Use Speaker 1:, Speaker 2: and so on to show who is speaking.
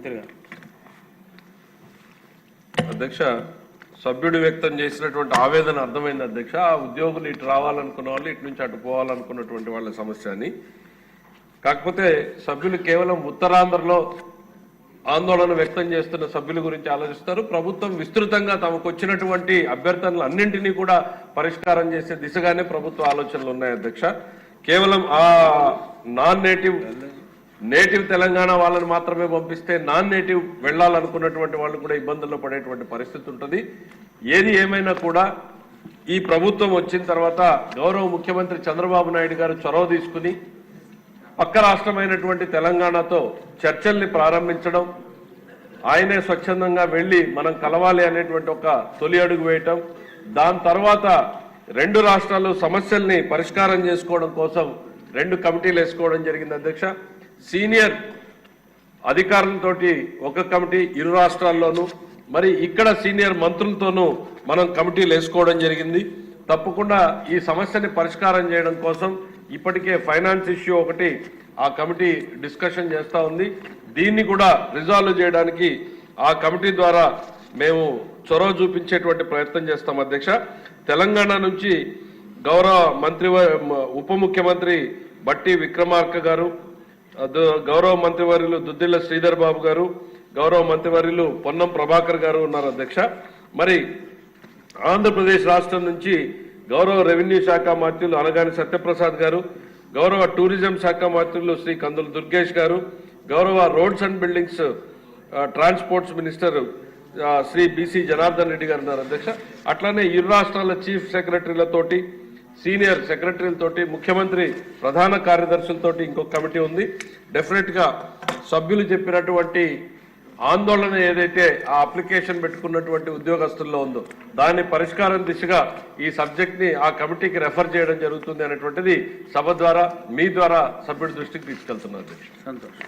Speaker 1: మంత్రి గారు
Speaker 2: అధ్యక్ష సభ్యుడు వ్యక్తం చేసినటువంటి ఆవేదన అర్థమైంది అధ్యక్ష. ఆ ఉద్యోగులు ఇటు రావాలనుకున్న వాళ్ళు ఇటు నుంచి అటు పోవాలనుకున్నటువంటి వాళ్ళ సమస్య అని. కాకపోతే సభ్యులు కేవలం ఉత్తరాంధ్రలో ఆందోళన వ్యక్తం చేస్తున్న సభ్యుల గురించి ఆలోచిస్తారు. ప్రభుత్వం విస్తృతంగా తమకు వచ్చినటువంటి అభ్యర్థనలు అన్నింటినీ కూడా పరిష్కారం చేసే దిశగానే ప్రభుత్వ ఆలోచనలు ఉన్నాయి అధ్యక్ష. కేవలం ఆ నాన్ నేటివ్ నేటివ్ తెలంగాణ వాళ్ళని మాత్రమే పంపిస్తే నాన్ నేటివ్ వెళ్ళాలనుకున్నటువంటి వాళ్ళు కూడా ఇబ్బందుల్లో పడేటువంటి పరిస్థితి ఉంటుంది. ఏది ఏమైనా కూడా ఈ ప్రభుత్వం వచ్చిన తర్వాత గౌరవ ముఖ్యమంత్రి చంద్రబాబు నాయుడు గారు చొరవ తీసుకుని పక్క రాష్ట్రమైనటువంటి తెలంగాణతో చర్చల్ని ప్రారంభించడం ఆయనే స్వచ్ఛందంగా వెళ్ళి మనం కలవాలి అనేటువంటి ఒక తొలి అడుగు వేయటం దాని తర్వాత రెండు రాష్ట్రాలు సమస్యల్ని పరిష్కారం చేసుకోవడం కోసం రెండు కమిటీలు వేసుకోవడం జరిగింది అధ్యక్ష. సీనియర్ అధికారులతో ఒక కమిటీ ఇరు రాష్ట్రాల్లోనూ మరి ఇక్కడ సీనియర్ మంత్రులతోనూ మనం కమిటీలు వేసుకోవడం జరిగింది. తప్పకుండా ఈ సమస్యని పరిష్కారం చేయడం కోసం ఇప్పటికే ఫైనాన్స్ ఇష్యూ ఒకటి ఆ కమిటీ డిస్కషన్ చేస్తూ ఉంది. దీన్ని కూడా రిజాల్వ్ చేయడానికి ఆ కమిటీ ద్వారా మేము చొరవ చూపించేటువంటి ప్రయత్నం చేస్తాం అధ్యక్ష. తెలంగాణ నుంచి గౌరవ మంత్రి ఉప ముఖ్యమంత్రి బట్టి విక్రమార్క గారు గౌరవ మంత్రివర్యులు దుద్దిళ్ళ శ్రీధర్ బాబు గారు గౌరవ మంత్రివర్యులు పొన్నం ప్రభాకర్ గారు ఉన్నారు అధ్యక్ష. మరి ఆంధ్రప్రదేశ్ రాష్ట్రం నుంచి గౌరవ రెవెన్యూ శాఖ మంత్రులు అనగాని సత్యప్రసాద్ గారు గౌరవ టూరిజం శాఖ మంత్రులు శ్రీ కందుల దుర్గేష్ గారు గౌరవ roads and buildings transports minister Shri BC Janardhan Reddy గారు ఉన్నారు అధ్యక్ష. అట్లానే ఇరు రాష్ట్రాల చీఫ్ సెక్రటరీలతోటి సీనియర్ సెక్రటరీలతోటి ముఖ్యమంత్రి ప్రధాన కార్యదర్శులతోటి ఇంకొక కమిటీ ఉంది. డెఫినెట్గా సభ్యులు చెప్పినటువంటి ఆందోళన ఏదైతే ఆ అప్లికేషన్ పెట్టుకున్నటువంటి ఉద్యోగస్తుల్లో ఉందో దాని పరిష్కారం దిశగా ఈ సబ్జెక్ట్ని ఆ కమిటీకి రెఫర్ చేయడం జరుగుతుంది అనేటువంటిది సభ ద్వారా మీ ద్వారా సభ్యుడి దృష్టికి తీసుకెళ్తున్నారు.
Speaker 1: సంతోషం.